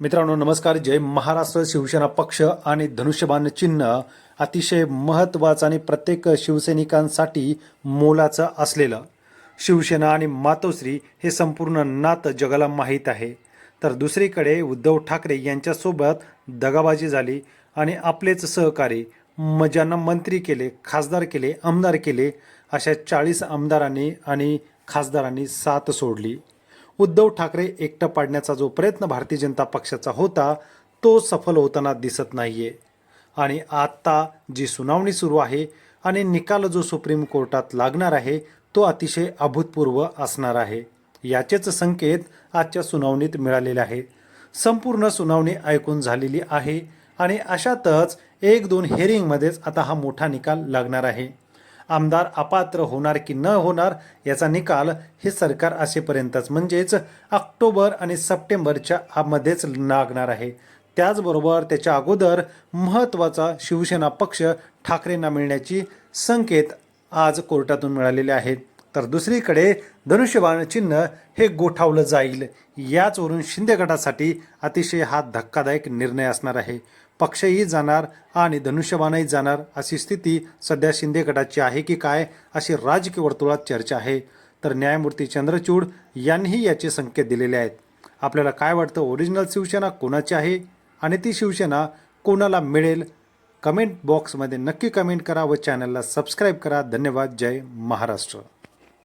मित्रांनो नमस्कार. जय महाराष्ट्र शिवसेना पक्ष आणि धनुष्यबाण चिन्ह अतिशय महत्त्वाचं आणि प्रत्येक शिवसैनिकांसाठी मोलाचं असलेलं शिवसेना आणि मातोश्री हे संपूर्ण नातं जगाला माहीत आहे. तर दुसरीकडे उद्धव ठाकरे यांच्यासोबत दगाबाजी झाली आणि आपलेच सहकारी म ज्यांना मंत्री केले खासदार केले आमदार केले अशा चाळीस आमदारांनी आणि खासदारांनी साथ सोडली. उद्धव ठाकरे एकटं पाडण्याचा जो प्रयत्न भारतीय जनता पक्षाचा होता तो सफल होताना दिसत नाहीये. आणि आत्ता जी सुनावणी सुरू आहे आणि निकाल जो सुप्रीम कोर्टात लागणार आहे तो अतिशय अभूतपूर्व असणार आहे. याचेच संकेत आजच्या सुनावणीत मिळालेले आहेत. संपूर्ण सुनावणी ऐकून झालेली आहे आणि अशातच एक दोन हेरिंगमध्येच आता हा मोठा निकाल लागणार आहे. आमदार अपात्र होणार की न होणार याचा निकाल हे सरकार असेपर्यंतच. म्हणजेच ऑक्टोबर आणि सप्टेंबरच्या आ- मध्येच लागणार आहे. त्याचबरोबर त्याच्या अगोदर महत्त्वाचा शिवसेना पक्ष ठाकरेंना मिळण्याची संकेत आज कोर्टातून मिळालेले आहेत. तर दुसरीकडे धनुष्यबाण चिन्ह हे गोठावलं जाईल. याचवरून शिंदे गटासाठी अतिशय हा धक्कादायक निर्णय असणार आहे. पक्षही जाणार आणि धनुष्यबाणही जाणार अशी स्थिती सध्या शिंदे गटाची आहे की काय अशी राजकीय वर्तुळात चर्चा आहे. तर न्यायमूर्ती चंद्रचूड यांनीही याचे संकेत दिलेले आहेत. आपल्याला काय वाटतं? ओरिजिनल शिवसेना कोणाची आहे? आणि ती शिवसेना कोणाला मिळेल? कमेंट बॉक्समध्ये नक्की कमेंट करा व चॅनलला सबस्क्राईब करा. धन्यवाद. जय महाराष्ट्र.